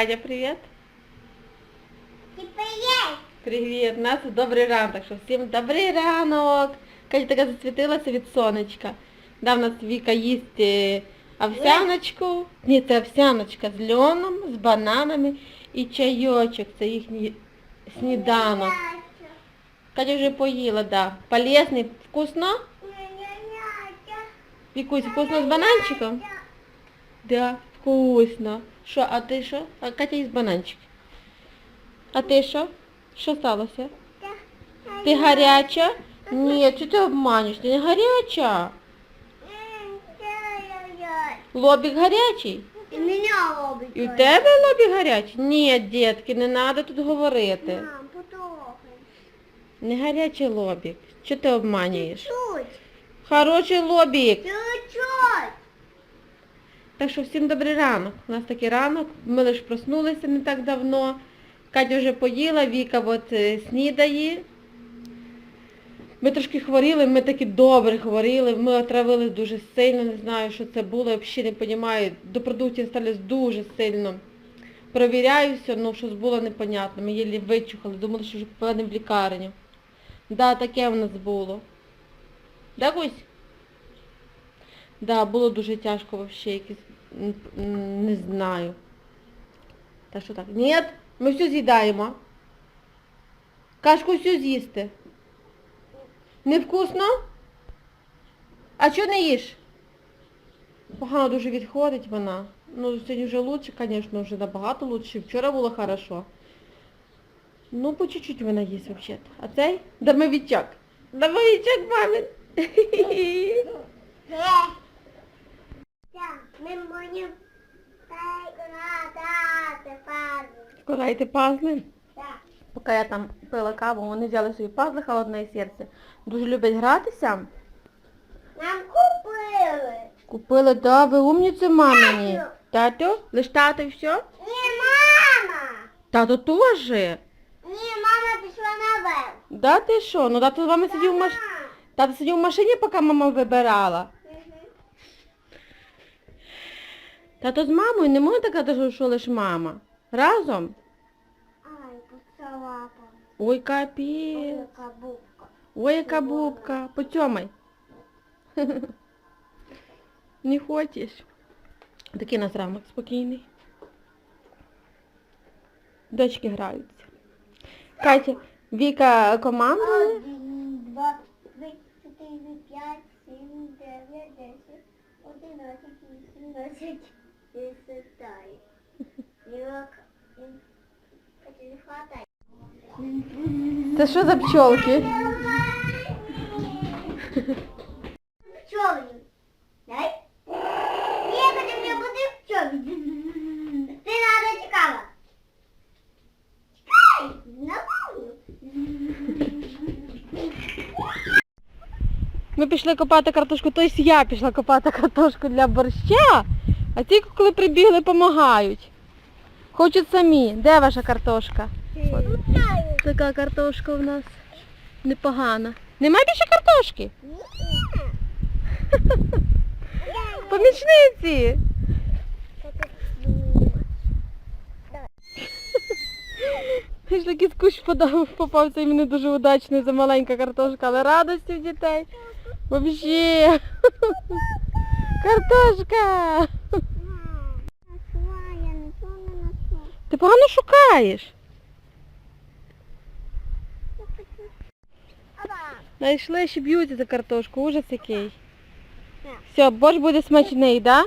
Катя, привіт. Привіт, у нас добрий ранок, так що всім добрий ранок. Катя така засвітилася від сонечка. Да, в нас Віка їсть е, овсяночку. Ні, це овсяночка з льоном, з бананами і чайочок. Це їхній сніданок. Катя вже поїла, да. Полезний, вкусно? Вікусь, вкусно з бананчиком? Да, вкусно. Що, а ти що? А Катя їсть бананчик. А ти що? Що сталося? Ти гаряча? Ні, чи ти обманюєш? Ти не гаряча. Лобік гарячий? І мене робить. І у тебе лобік гарячий? Ні, дітки, не треба тут говорити. Мам, потрохи. Не гарячий лобік. Що ти обманюєш? Чуть. Хороший лобік. Чуть-чуть. Так що всім добрий ранок. У нас такий ранок. Ми лише проснулися не так давно. Катя вже поїла, Віка от е, снідає. Ми трошки хворіли, ми таки добре хворіли, ми отравили дуже сильно, не знаю, що це було, я взагалі не розумію. До продуктів стали дуже сильно. Провіряю все, ну щось було непонятно. Ми їлі вичухали, думали, що вже попадемо в лікарню. Да, таке в нас було. Да, Гусь? Да, було дуже тяжко м, м, не знаю. Так що так? Ні, ми все з'їдаємо. Кашку все з'їсти. Невкусно? А чого не їш? Погано дуже відходить вона. Ну, сьогодні вже лучше, звісно, вже набагато лучше. Вчора було хорошо. Ну, по чуть-чуть вона їсть взагалі. А цей? Домовичок. Домовичок мамин. Пазл. Складайте пазли. Так. Поки я там пила каву, вони взяли собі пазли холодне серце. Дуже люблять гратися. Нам купили. Купили, да, ви умніці мамині. Тату? Лиш тато і все? Ні, мама. Тато теж. Ні, мама пішла наверх. Да ти що? Ну тато з вами сидів в маш... Тато сидів в машині, поки мама вибирала. Тато з мамою не може така, що- що лиш мама. Разом? Ай, поцелапа. Ой, капець. Яка бубка. Ой, яка бубка. Потьомай. Не хочеш? Такий нас ранок спокійний. Дочки граються. Катя, Віка командує. Один, два, три, чотири, п'ять, сім, дев'ять, десять, одинадцять, вісімнадцять, десятай. Вілок. Не хватай. Це що за пчолки? Пчолі. Дай. Я хочу мені бути пчолі. Ти надо чекала. Чекай. Нормально. Ми пішли копати картошку, тобто я пішла копати картошку для борща, а ті, коли прибігли, допомагають. Хочуть самі. Де ваша картошка? Така картошка у нас непогана. Нема більше картошки? Помічниці! Ж якийсь кущ подав, попався і мені дуже удачний за маленька картошка, але радості в дітей. Вообще. Картошка! Я нічого не нашла. Ти погано шукаєш. Опа. Знайшли, ще б'ються за картошку, ужас який. Все, борщ буде смачний, да?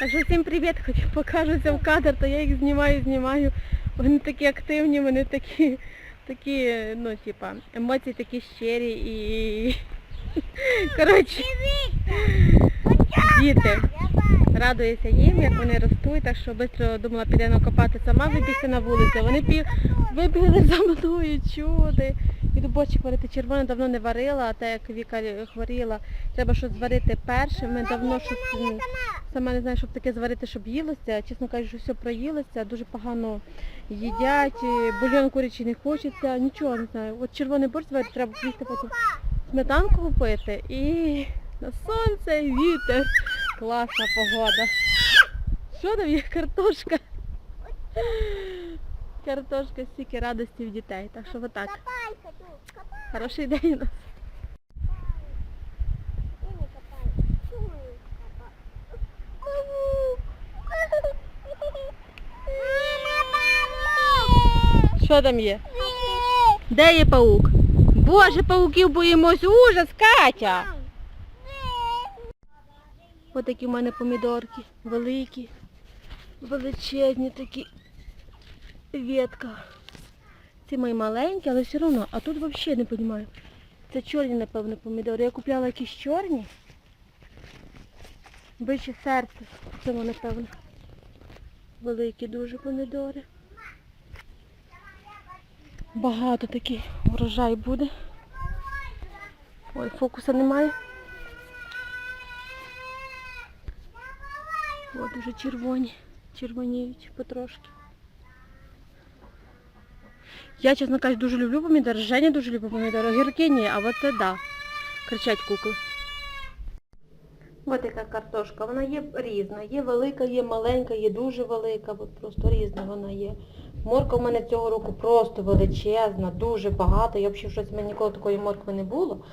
Так що всім привіт, хоч покажуться в кадр, то я їх знімаю, знімаю. Вони такі активні, вони такі, такі, ну, типа, емоції такі щирі і... Коротше, діти. Радуюся їм, як вони ростуть, так що швидко думала, піде накопати сама, вибігти на вулицю. Вони пі... вибігли за мною, чуди. І борщик варити червоне давно не варила, а те, як Віка хворіла, треба щось зварити перше. Ми давно щось сама не знаю, щоб таке зварити, щоб їлося. Чесно кажучи, все проїлося, дуже погано їдять, і бульйон курячий не хочеться, нічого не знаю. От червоний борщ зварити, треба їсти потім сметанку купити і на сонце, і вітер. Класна погода. Що там є? Картошка. Картошка, стільки радості в дітей. Так що отак. Хороший день у нас. Що там є? Де є паук? Боже, пауків боїмось. Ужас, Катя! Ось такі в мене помідорки. Великі, величезні такі. Ветка. Ці мої маленькі, але все одно. А тут взагалі не розумію. Це чорні, напевно, помідори. Я купляла якісь чорні. Биче серце. Це воно, напевно. Великі дуже помідори. Багато такий урожай буде. Ой, фокуса немає. Дуже червоні. Червоніють потрошки. Я, чесно кажучи, дуже люблю помідори. Женя дуже любить помідори. Огірки ні, а от це да. Кричать кукли. Ось яка картошка. Вона є різна. Є велика, є маленька, є дуже велика. От просто різна вона є. Морква в мене цього року просто величезна, дуже багато. Я взагалі щось в мене ніколи такої моркви не було.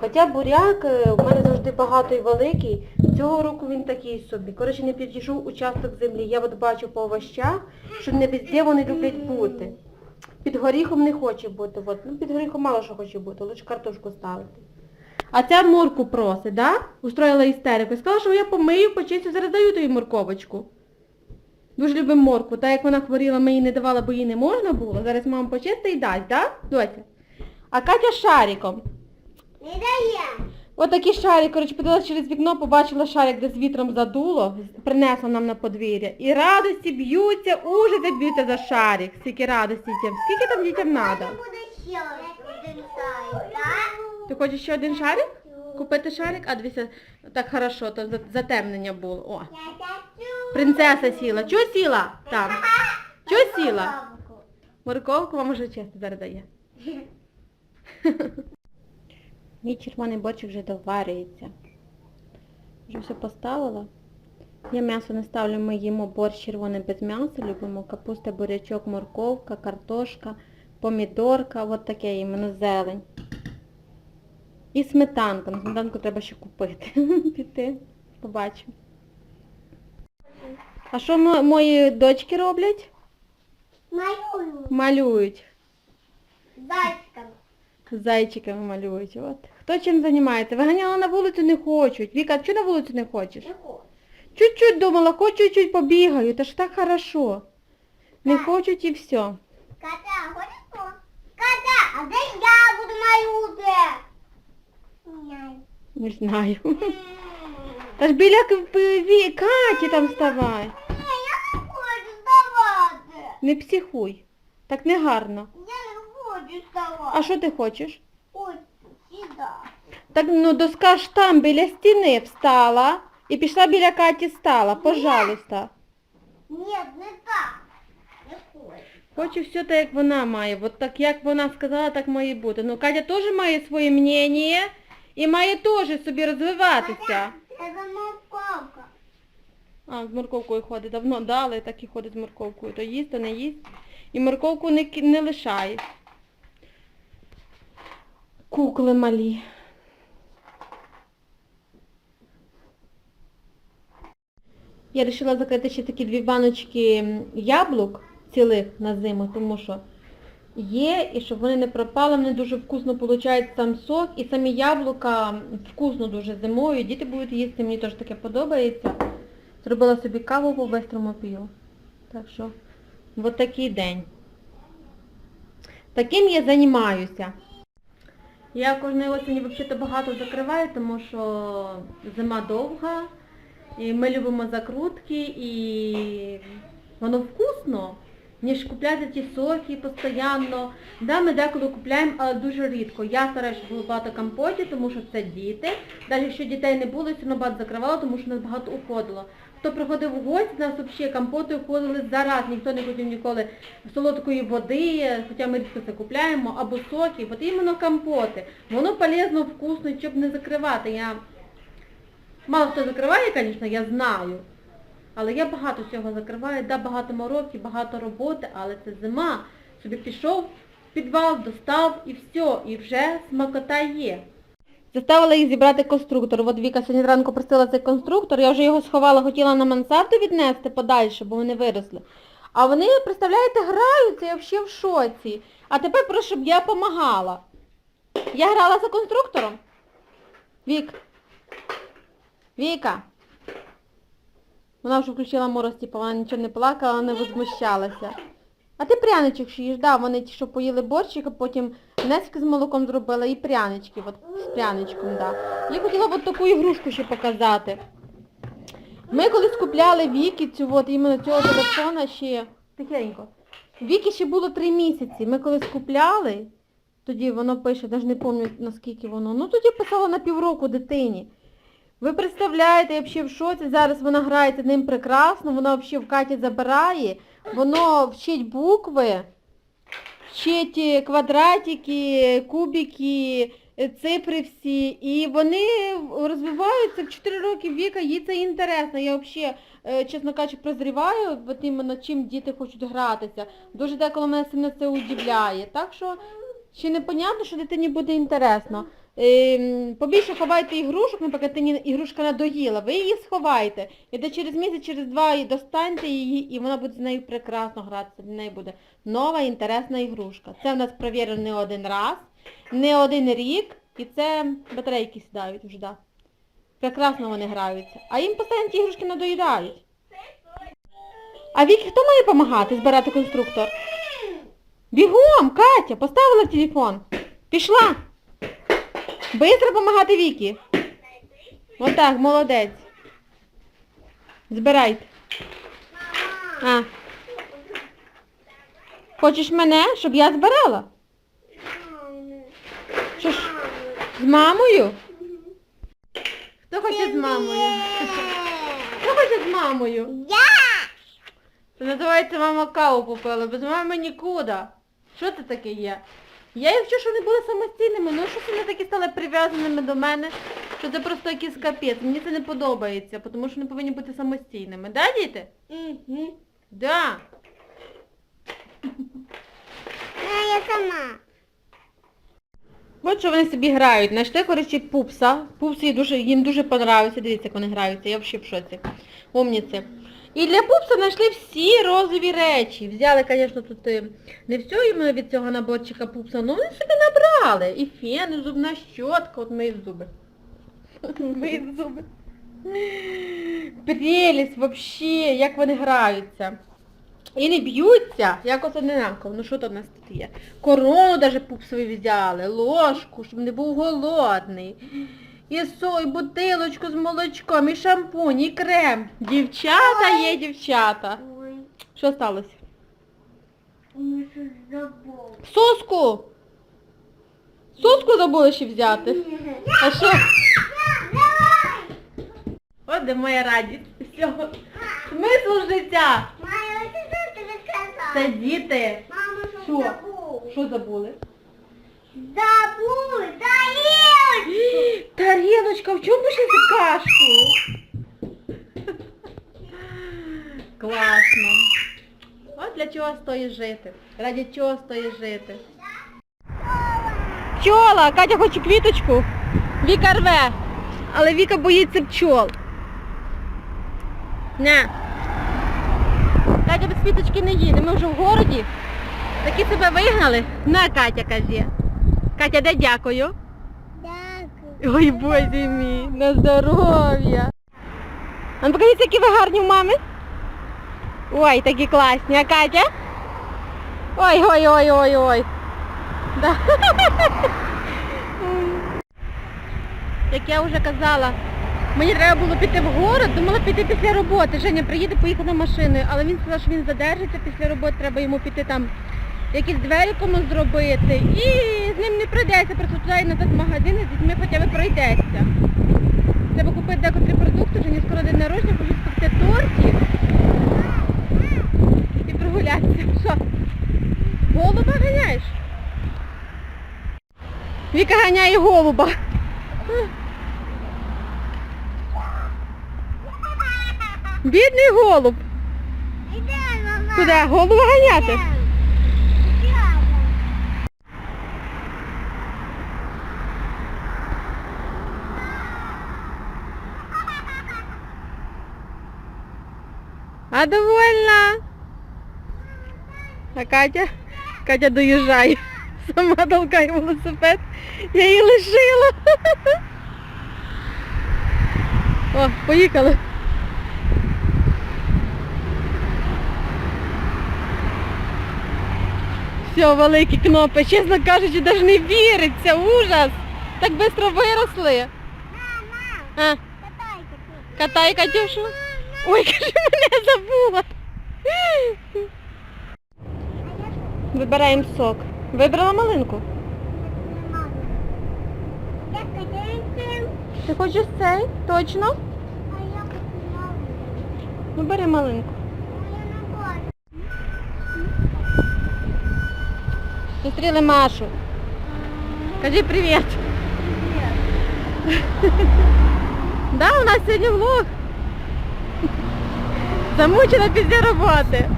Хоча буряк е, в мене завжди багато і великий. Цього року він такий собі. Коротше, не підійшов участок землі. Я от бачу по овощах, що не везде вони люблять бути. Під горіхом не хоче бути. От. Ну, під горіхом мало що хоче бути, лише картошку ставити. А ця морку просить, да? Устроїла істерику. Сказала, що я помию, почистю, зараз даю тобі морковочку. Дуже любимо морку. Та як вона хворіла, ми їй не давали, бо їй не можна було. Зараз мама почистить і дасть, да? Доця? А Катя шариком. Не дає. Отакий шарик, коротше, подивилася через вікно, побачила шарик, де з вітром задуло, принесла нам на подвір'я. І радості б'ються, ужаси б'ються за шарик. Скільки радості дітям. Скільки там дітям треба? Ти хочеш ще один шарик? Купити шарик? А дивися, так хорошо, то затемнення було. О, принцеса сіла. Чого сіла? Там. Чого сіла? Морковку вам уже чисто зараз дає. Мій червоний борщик вже доварюється. Вже все поставила. Я м'ясо не ставлю, ми їмо борщ червоний без м'яса, любимо капуста, бурячок, морковка, картошка, помідорка, от таке іменно зелень. І сметанка. Сметанку треба ще купити. Піти. Побачимо. А що мо- мої дочки роблять? Малюю. Малюють. Зайчиком. Зайчиками малюють. От. Хто чим займається? Виганяла на вулицю не хочуть. Віка, чого на вулицю не хочеш? Не хочу. Чуть-чуть думала, хоч чуть-чуть побігаю, та ж так хорошо. Не хочуть і все. Кота, хочеш по? Кота, а де я буду малювати? Не Не знаю. Та ж біля К- П- Ві- Каті там вставай. я не хочу вставати. Не психуй. Так не гарно. Я не хочу вставати. А що ти хочеш? Ось сюди. Так ну доска ж там біля стіни встала і пішла біля Каті стала. Пожалуйста. Ні, не так. Не хочу. Хочу все так, як вона має. От так, як вона сказала, так має бути. Ну, Катя теж має своє мнення і має теж собі розвиватися. Це замовковка. А, з морковкою ходить. Давно дали, так і ходить з морковкою. То їсть, то не їсть. І морковку не, ки- не лишає. Кукли малі. Я вирішила закрити ще такі дві баночки яблук цілих на зиму, тому що є, і щоб вони не пропали, вони дуже вкусно виходить сам сок, і самі яблука вкусно дуже зимою, діти будуть їсти, мені теж таке подобається. Зробила собі каву по бистрому п'ю. Так що, от такий день. Таким я займаюся. Я кожної осені взагалі багато закриваю, тому що зима довга, і ми любимо закрутки, і воно вкусно, ніж купляти ті соки постійно. Да, ми деколи купляємо, але дуже рідко. Я стараюся, було багато компотів, тому що це діти. Навіть якщо дітей не було, все одно багато закривала, тому що нас багато уходило. Хто приходив у гості, нас взагалі компоти уходили зараз, ніхто не хотів ніколи солодкої води, хоча ми рідко це купляємо, або соки, от іменно компоти. Воно полезно, вкусно, щоб не закривати. Я Мало хто закриває, звісно, я знаю. Але я багато цього закриваю, да, багато мороки, багато роботи, але це зима. Собі пішов в підвал, достав і все, і вже смакота є. Заставила їх зібрати конструктор. От Віка сьогодні зранку просила цей конструктор, я вже його сховала, хотіла на мансарду віднести подальше, бо вони виросли. А вони, представляєте, граються, я взагалі в шоці. А тепер прошу, щоб я допомагала. Я грала за конструктором. Вік. Віка. Вона вже включила мороз, типу, вона нічого не плакала, не возмущалася. А ти пряничок ще їж, да, вони ті, що поїли борщик, а потім нецьки з молоком зробила і прянички, от з пряничком, да. Я хотіла от таку ігрушку ще показати. Ми колись купляли Вікі цю, от іменно цього телефона ще тихенько. Вікі ще було три місяці. Ми колись купляли, тоді воно пише, навіть не пам'ятаю наскільки воно. Ну тоді писало на півроку дитині. Ви представляєте, я взагалі в шоці, зараз вона грається ним прекрасно, вона взагалі в Каті забирає, воно вчить букви, вчить квадратики, кубики, е, цифри всі. І вони розвиваються в 4 роки віка, їй це інтересно. Я взагалі, е, чесно кажучи, прозріваю, от іменно чим діти хочуть гратися. Дуже деколи мене сильно це удивляє. Так що ще не понятно, що дитині буде інтересно. Ем, побільше ховайте ігрушок, наприклад, дитині ігрушка надоїла, ви її сховайте. І де через місяць, через два і достаньте її, і вона буде з нею прекрасно гратися, для неї буде нова інтересна ігрушка. Це в нас перевірено не один раз, не один рік, і це батарейки сідають вже, да. Прекрасно вони граються. А їм постійно ті ігрушки надоїдають. А Вікі хто має допомагати збирати конструктор? Бігом, Катя, поставила телефон. Пішла. Бистро допомагати Вікі. Отак, молодець. Збирайте. А. Хочеш мене, щоб я збирала? Що ж, з мамою? Хто хоче з мамою? Хто хоче з мамою? Я! Це називається мама каву попила, без мами нікуди. Що це таке є? Я їх вчу, що вони були самостійними, ну що вони такі стали прив'язаними до мене, що це просто якийсь капець. Мені це не подобається, тому що вони повинні бути самостійними. Да, діти? Угу. Да. Я сама. От що вони собі грають. Знайшли, коротше, пупса. Пупс їй дуже, їм дуже понравився. Дивіться, як вони граються. Я взагалі в шоці. Умніці. І для пупса знайшли всі розові речі. Взяли, звісно, тут е, не все іменно від цього наборчика пупса, але вони собі набрали. І фен, і зубна щотка, от мої зуби. Мої зуби. Прелість, взагалі, як вони граються. І не б'ються, якось одинаково. Ну що то в нас тут є? Корону даже пупсові взяли, ложку, щоб не був голодний. І со, і бутилочку з молочком, і шампунь, і крем. Дівчата є дівчата. Ой, Що сталося? щось. Соску! Соску забули ще взяти. А що? От де моя радість. Всього. Смисл життя. Мама, ось що тобі сказала? Це діти. Мама, що Що? забув? Що забули? Забув, тарілочку. Тарілочка, в чому ще за кашку? Класно. От для чого стоїть жити. Раді чого стоїть жити. Пчола! Катя хоче квіточку. Віка рве. Але Віка боїться пчол. Не. Катя без квіточки не їде. Ми вже в городі. Такі себе вигнали. На, Катя каже. Катя, де дякую? Дякую. Ой, боже мій, на здоров'я. А ну покажіть, які ви гарні в мами. Ой, такі класні. А Катя? Ой, ой, ой, ой, ой. Да. Як я вже казала, мені треба було піти в город, думала піти після роботи. Женя приїде, поїхати машиною, але він сказав, що він задержиться після роботи, треба йому піти там якісь двері комусь зробити. І з ним не пройдеться, просто туди і назад магазин, з дітьми хоча б пройдеться. Треба купити декотрі продукти, Жені скоро день народження, хочу спекти тортик і прогулятися. Що? Голуба ганяєш? Віка ганяє голуба. Бідний голуб. Іде, мама. Куди? Голову ганяти? А довольна? А Катя? Катя доїжджає. Сама толкає велосипед. Я її лишила. О, поїхали. Все, великі кнопи. Чесно кажучи, навіть не віриться. Ужас. Так швидко виросли. А, катай Катюшу. Ой, каже, мене забула. Вибираємо сок. Вибрала малинку. Ти хочеш цей? Точно? Ну бери малинку. Зустріли Машу. Кажи привіт. Да, у нас сьогодні влог. Замучена після роботи.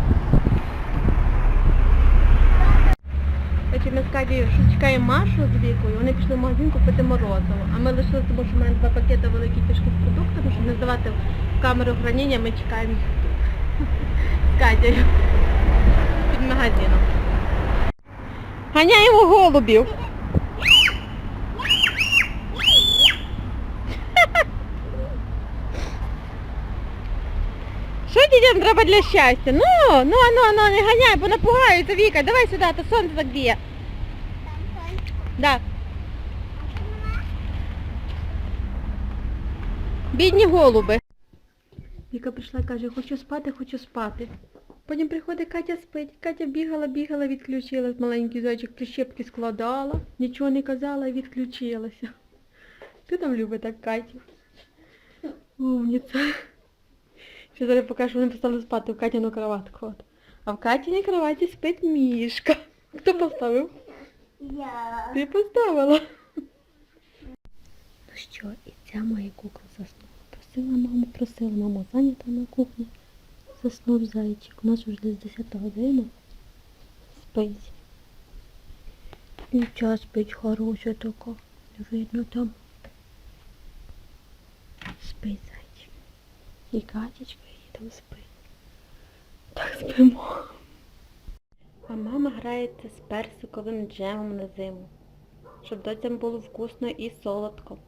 Ми з Катєю чекаємо Машу з Вікою, вони пішли в магазин купити морозиво. А ми лишили, тому що в мене два пакети великі тяжкі з продуктами, щоб не здавати в камеру хранення, ми чекаємо з Катєю під магазином. Ганяємо голубів. Що дітям треба для щастя? Ну, ну, ну, ну, не ганяй, бо напугаються, Віка. Давай сюди, то сонце так б'є. Да. Бідні голуби. Віка прийшла і каже, хочу спати, хочу спати. Потім приходить Катя спить. Катя бігала, бігала, відключилась. Маленький зайчик прищепки складала, нічого не казала і відключилася. Хто там любить так Катю? Умниця. Ще зараз покажу, вони поставили спати в Катіну кроватку. От. А в Катіній кроваті спить мішка. Хто поставив? Я. Ти поставила. Ну що, і ця моя кукла заснула. Просила маму, просила, мама зайнята на кухні. Заснув зайчик. У нас вже десь 10 година. Спить. І ця спить хороша така. Не видно там. Спить зайчик. І Катечка її там спить. Так спимо. А мама грається з персиковим джемом на зиму, щоб дітям було вкусно і солодко.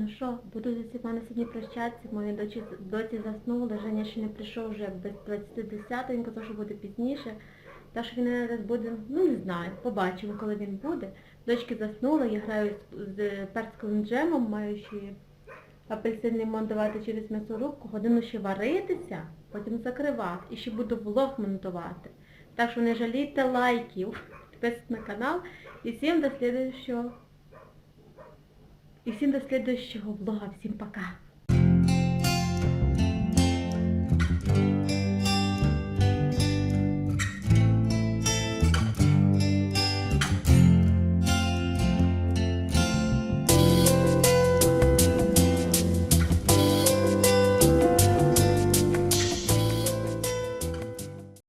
Ну що, буду зі Світланою сьогодні прощатися. Мої дочі, доці заснули, Женя ще не прийшов вже без 20 він казав, що буде пізніше. Так що він зараз буде, ну не знаю, побачимо, коли він буде. Дочки заснули, я граю з, з персиковим джемом, маю ще апельсин лимон давати через м'ясорубку, годину ще варитися, потім закривати. І ще буду влог монтувати. Так що не жалійте лайків, підписуйтесь на канал. І всім до слідуючого. І всім до слідуючого блога. Всім пока.